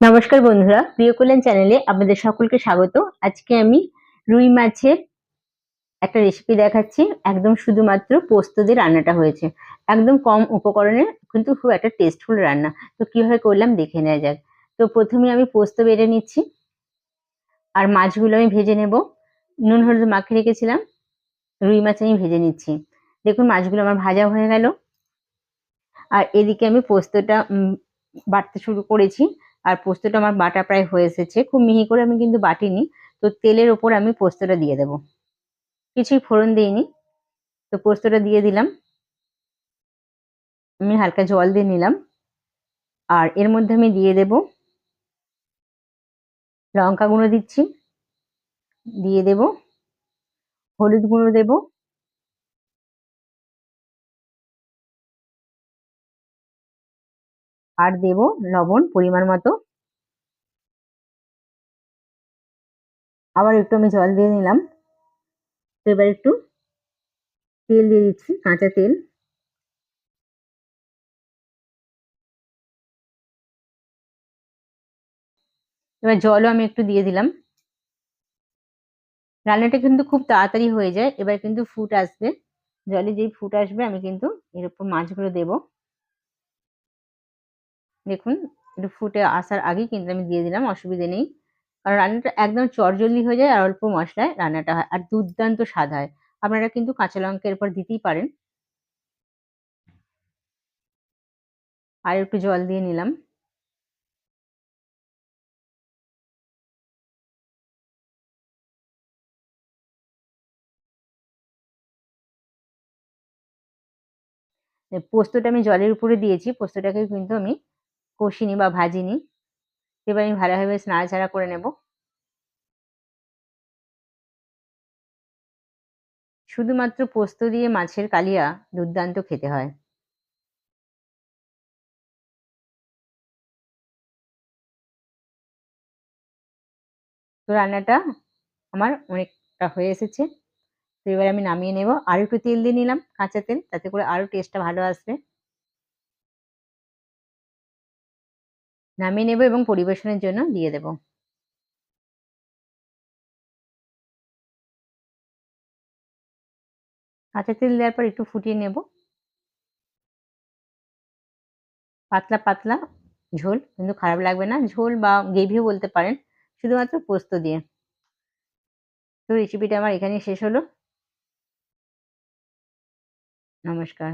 নমস্কার বন্ধুরা, প্রিয় কল্যাণ চ্যানেলে আপনাদের সকলকে স্বাগত। আজকে আমি রুই মাছের একটা রেসিপি দেখাচ্ছি। একদম শুধুমাত্র পোস্ত দিয়ে রান্নাটা হয়েছে। একদম কম উপকরণে, কিন্তু খুব একটা টেস্টফুল রান্না। তো কীভাবে করলাম দেখে নেওয়া যাক। তো প্রথমে আমি পোস্ত বেড়ে নিচ্ছি। আর মাছগুলো আমি ভেজে নেব। নুন, হলুদ মাখে রেখেছিলাম। রুই মাছ আমি ভেজে নিচ্ছি। দেখুন, মাছগুলো আমার ভাজা হয়ে গেল। আর এদিকে আমি পোস্তটা বাড়তে শুরু করেছি। আর পোস্তটা আমার বাটা প্রায় হয়ে এসেছে। খুব মিহি করে আমি কিন্তু বাটিনি। তো তেলের ওপর আমি পোস্তটা দিয়ে দেব। কিছুই ফোড়ন দিইনি। তো পোস্তটা দিয়ে দিলাম। আমি হালকা জল দিয়ে নিলাম। আর এর মধ্যে আমি দিয়ে দেব লঙ্কা গুঁড়ো দিচ্ছি। দিয়ে দেব হলুদ গুঁড়ো দেব। আর দেব লবণ পরিমাণ মতো। আবার একটু আমি জল দিয়ে নিলাম। তো এবার একটু তেল দিয়ে দিচ্ছি, কাঁচা তেল। এবার জলও আমি একটু দিয়ে দিলাম। রান্নাটা কিন্তু খুব তাড়াতাড়ি হয়ে যায়, এবার কিন্তু ফুট আসবে। জলে যেই ফুট আসবে, আমি কিন্তু এর উপর মাছগুলো দেব। দেখুন, একটু ফুটে আসার আগেই কিন্তু আমি দিয়ে দিলাম, অসুবিধে নেই। কারণ রান্নাটা একদম চটজলদি হয়ে যায় আর অল্প মশলায় রান্নাটা হয় আর দুর্দান্ত স্বাদ হয়। আপনারা কিন্তু কাঁচা লঙ্কা এরপর দিতেই পারেন। আর একটু জল দিয়ে নিলাম। পোস্তটা আমি জলের উপরে দিয়েছি, পোস্তটাকে কিন্তু আমি কষিনি বা ভাজিনি। এবার আমি ভালোভাবে নাড়াচাড়া করে নেব। শুধুমাত্র পোস্ত দিয়ে মাছের কালিয়া দুর্দান্ত খেতে হয়। তো রান্নাটা আমার অনেকটা হয়ে এসেছে। তো এবার আমি নামিয়ে নেব। আর একটু তেল দিয়ে নিলাম কাঁচা তেল, তাতে করে আরও টেস্টটা ভালো আসবে। নামিয়ে নেব এবং পরিবেশনের জন্য দিয়ে দেব। কাঁচা তেল দেওয়ার পর একটু ফুটিয়ে নেব। পাতলা পাতলা ঝোল, কিন্তু খারাপ লাগবে না। ঝোল বা গ্রেভিও বলতে পারেন, শুধুমাত্র পোস্ত দিয়ে। তো রেসিপিটা আমার এখানেই শেষ হলো। নমস্কার।